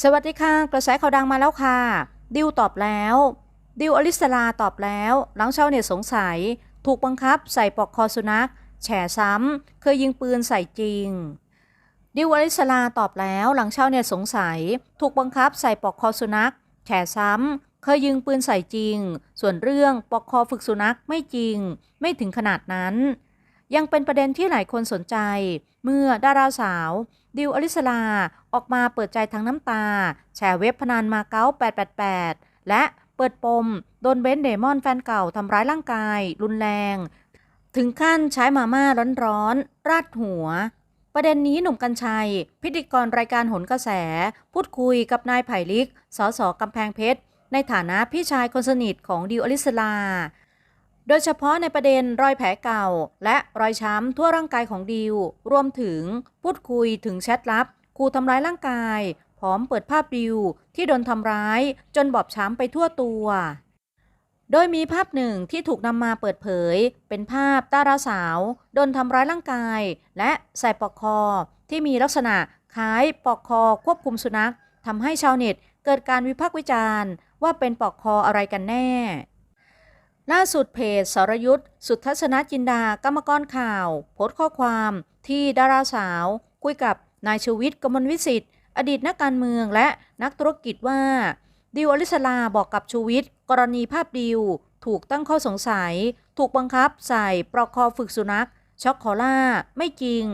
สวัสดีค่ะ กระแสข่าวดังมาแล้วค่ะ ดิวตอบแล้ว ดิวอลิสลาตอบแล้ว หลังชาวเน็ตสงสัย ถูกบังคับใส่ปลอกคอสุนัข แฉซ้ำ เคยยิงปืนใส่จริง ดิวอลิสลาตอบแล้ว หลังชาวเน็ตสงสัย ถูกบังคับใส่ปลอกคอสุนัข แฉซ้ำ เคยยิงปืนใส่จริง ส่วนเรื่องปลอกคอฝึกสุนัขไม่จริง ไม่ถึงขนาดนั้น ยังเป็นประเด็นที่หลายคนสนใจ เมื่อดาราสาว ดิวอลิสลา ออกมาเปิดใจทั้งน้ำตาแฉเว็บพนันมาเก๊า888 และเปิดปม โดนเบนเดมอนแฟนเก่าทำร้ายร่างกาย รุนแรง ถึงขั้นใช้มาม่าร้อนๆ ราดหัว ประเด็นนี้หนุ่มกัญชัย พิธีกรรายการหนกระแส พูดคุยกับนายไผ่ลิก สสกำแพงเพชร ในฐานะพี่ชายคนสนิทของดิวอลิสลา โดยเฉพาะในประเด็นรอยแผลเก่า และรอยช้ำทั่วร่างกายของดิว รวมถึงพูดคุยถึงแชทลับขู่ทำร้ายร่างกาย พร้อมเปิดภาพดิวที่โดนทำร้ายจนบอบช้ำไปทั่วตัว โดยมีภาพหนึ่งที่ถูกนำมาเปิดเผย เป็นภาพดาราสาวโดนทำร้ายร่างกาย และใส่ปลอกคอที่มีลักษณะคล้ายปลอกคอควบคุมสุนัขทำให้ชาวเน็ตเกิดการวิพากษ์วิจารณ์ ว่าเป็นปลอกคออะไรกันแน่ ล่าสุดเพจสรยุทธ์สุทัศนจินดากรรมกรข่าว โพสต์ข้อความที่ดาราสาว คุยกับนายชูวิทย์กมลวิสิทธิ์ อดีตนักการเมืองและนักธุรกิจว่า ดิวอลิสลาบอกกับชูวิทย์กรณีภาพดิว ถูกตั้งข้อสงสัย ถูกบังคับใส่ปลอกคอฝึกสุนัข ช็อกคอล่า ไม่จริง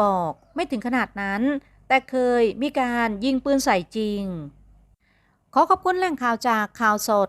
บอกไม่ถึงขนาดนั้น แต่เคยมีการยิงปืนใส่จริง ขอขอบคุณแหล่งข่าวจากข่าวสด